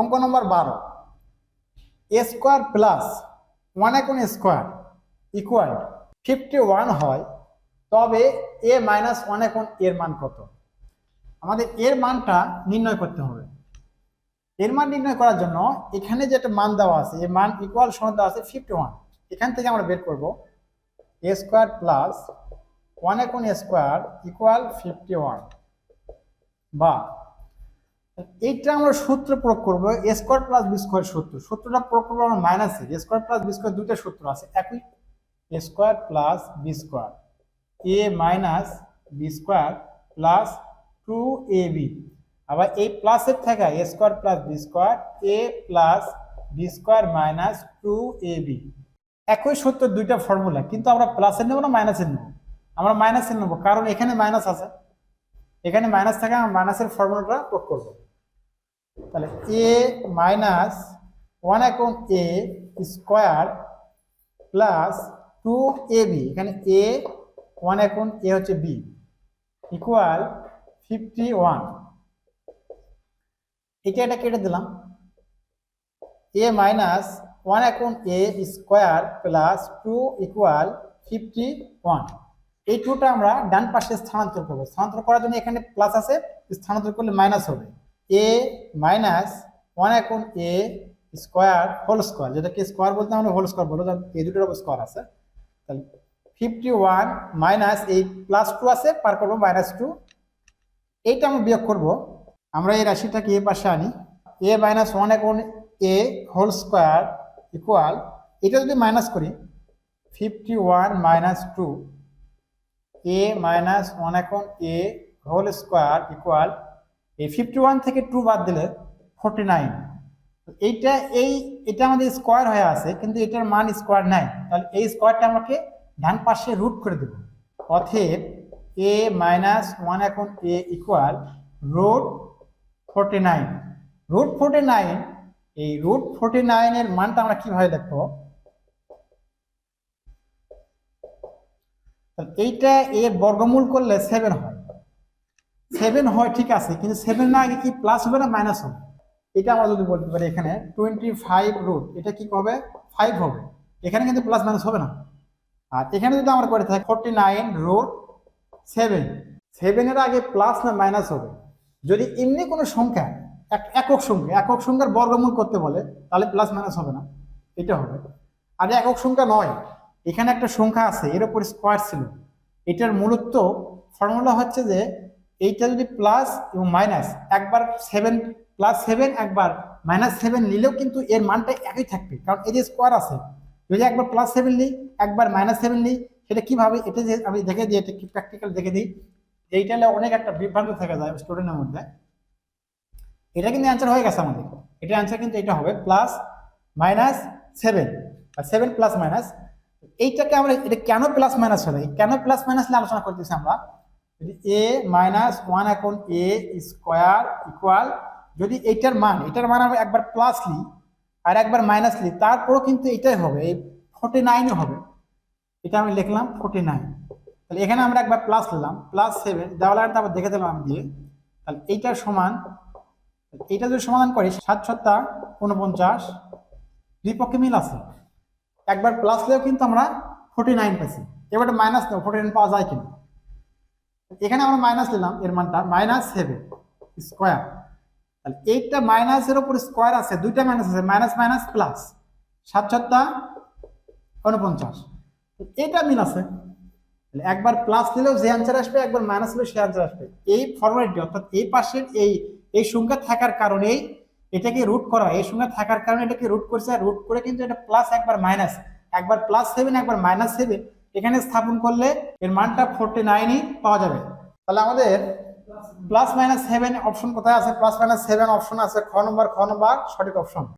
অঙ্ক নম্বর বারো। এ স্কোয়ার প্লাস ওয়ান এখন স্কোয়ার ইকুয়াল ফিফটি ওয়ান হয়, তবে এ মাইনাস ওয়ান এখন এর মান কত? আমাদের এর মানটা নির্ণয় করতে হবে। এর মান নির্ণয় করার জন্য এখানে যেটা মান দেওয়া আছে এর মান ইকুয়াল সমান দেওয়া আছে ফিফটি ওয়ান এখান থেকে আমরা বের করব। এ স্কোয়ার প্লাস ওয়ান এখন স্কোয়ার ইকুয়াল ফিফটি ওয়ান বা এইটা আমরা সূত্র প্রয়োগ করব স্কোয়ার প্লাস বি স্কোয়ার সূত্র। সূত্রটা প্রয়োগ করব আমরা মাইনাসে A square plus B square দুটো সূত্র আছে, একই? Square plus B square A minus B square plus two A B আবার এই প্লাসের থেকে square plus B square A plus B square minus two A B একই সূত্র দুইটা ফর্মুলা কিন্তু আমরা প্লাসের নেব না মাইনাসের নেব? আমরা মাইনাসের নেব, কারণ এখানে মাইনাস আছে। এখানে মাইনাস থাকে আমরা মাইনাসের ফর্মুলাটা প্রয়োগ করব। তাহলে এ মাইনাস ওয়ান এখন A square plus two A B এখানে এ ওয়ান এখন এ হচ্ছে বি ইকুয়াল ফিফটি ওয়ান এটা এটা কেটে দিলাম। এ মাইনাস ওয়ান এখন A square plus two equal fifty one এই টুটা আমরা ডান পাশে স্থানান্তর করব। স্থানান্তর করার জন্য এখানে প্লাস আছে, স্থানান্তর করলে মাইনাস হবে। এ মাইনাস ওয়ান এখন এ স্কোয়ার হোল স্কোয়ার যেটাকে স্কোয়ার বলতে আমরা হোল স্কোয়ার কারণ এই দুটোর স্কোয়ার আছে। তাহলে ফিফটি ওয়ান মাইনাস এই প্লাস টু আছে, পার করব মাইনাস টু এইটা আমরা বিয়োগ করব। আমরা এই রাশিটাকে এ পাশে আনি। এ মাইনাস ওয়ান এখন এ হোল স্কোয়ার ইকুয়াল এটা যদি মাইনাস করি fifty one minus two A minus one এখন এ হোল স্কোয়ার ইকুয়াল এই ফিফটি ওয়ান থেকে টু বাদ দিলে ফোরটি নাইন এইটা এই, এটা আমাদের স্কোয়ার হয়ে আছে, কিন্তু এটার মান স্কোয়ার নাই। তাহলে এই স্কোয়ারটা আমাকে ডান পাশে রুট করে দেব। অথেব এ মাইনাস ওয়ান এখন A equal root forty nine root forty nine এই রুট ফোরটি নাইনের মানটা আমরা কীভাবে দেখব? এইটা এর বর্গমূল করলে সেভেন হয়। সেভেন হয়, ঠিক আছে, কিন্তু সেভেন না আগে কি প্লাস হবে না মাইনাস হবে? এটা আমরা যদি বলতে পারি এখানে টোয়েন্টি ফাইভ রুট এটা কি হবে ফাইভ হবে। এখানে কিন্তু প্লাস মাইনাস হবে না। আর এখানে যদি আমরা করে থাকি ফোরটি নাইন রুট সেভেন সেভেনের আগে প্লাস না মাইনাস হবে? যদি এমনি কোনো সংখ্যা, এক, একক সংখ্যা, একক সংখ্যার বর্গমূল করতে বলে, তাহলে প্লাস মাইনাস হবে না। এটা হবে। আর একক সংখ্যা নয়। এখানে একটা সংখ্যা আছে, এর উপর স্কোয়ার ছিল। এটার মূলত ফর্মুলা হচ্ছে যে এইটা যদি প্লাস এবং মাইনাস একবার সেভেন প্লাস সেভেন একবার মাইনাস সেভেন নিলেও কিন্তু এর মানটা একই থাকবে। কারণ এই যে স্কোয়ার আছে, যদি একবার প্লাস সেভেন নিই, একবার মাইনাস সেভেন নিই, সেটা কীভাবে, এটা যে আমি দেখে দিই, এটা কি প্র্যাকটিক্যাল দেখে দিই, এইটা অনেক একটা বিভ্রান্ত থেকে যায় স্টুডেন্টের মধ্যে। এটা কিন্তু অ্যান্সার হয়ে গেছে আমাদের। এটা অ্যান্সার কিন্তু এটা হবে প্লাস মাইনাস সেভেন আর সেভেন প্লাস মাইনাস এইটাকে আমরা, এটা কেন প্লাস মাইনাস হবে? কেন প্লাস মাইনাস নিয়ে আলোচনা করতেছি আমরা? যদি এ মাইনাস ওয়ান এখন এ স্কোয়ার ইকুয়াল যদি এইটার মান, এটার মান আমরা একবার প্লাস নিই আর একবার মাইনাস নিই তারপরও কিন্তু এটাই হবে, এই ফোর্টি নাইনও হবে। এটা আমি লিখলাম ফোর্টি নাইন তাহলে এখানে আমরা একবার প্লাস নিলাম প্লাস সেভেন দেওয়ালাটা আবার দেখে দিলাম আমি দিয়ে। তাহলে এইটার সমান, এইটা যদি সমাধান করি, সাত সত্তা উনপঞ্চাশ, দুই মিল আছে। একবার প্লাস নিলেও কিন্তু আমরা ফোর্টি নাইন পেয়েছি এবার মাইনাস নেব ফোর্টি নাইন পাওয়া যায় কিনা? এখানে আমরা মাইনাস নিলাম, এর মানটা মাইনাস সেভেন স্কোয়ার তাহলে এইটা মাইনাসের উপর স্কোয়ার আছে, দুইটা মাইনাস আছে মাইনাস মাইনাস প্লাস সাত সাতটা উনপঞ্চাশ। এটা মিল আছে। একবার প্লাস নিলেও যে অ্যান্সার আসবে, একবার মাইনাস নিলেও সে অ্যান্সার আসবে। এই ফর্মালিটি অর্থাৎ এই পাশের এই এই সংখ্যা থাকার কারণেই এটাকে রুট করা এই সংখ্যা থাকার কারণে এটাকে রুট করছে, আর রুট করে কিন্তু এটা প্লাস একবার মাইনাস একবার প্লাস সেভেন একবার মাইনাস সেভেন এখানে স্থাপন করলে এর মানটা ফোরটি নাইনই পাওয়া যাবে। তাহলে আমাদের প্লাস মাইনাস সেভেন অপশন কোথায় আছে? প্লাস মাইনাস সেভেন অপশন আছে, খ নম্বর খ নম্বর সঠিক অপশন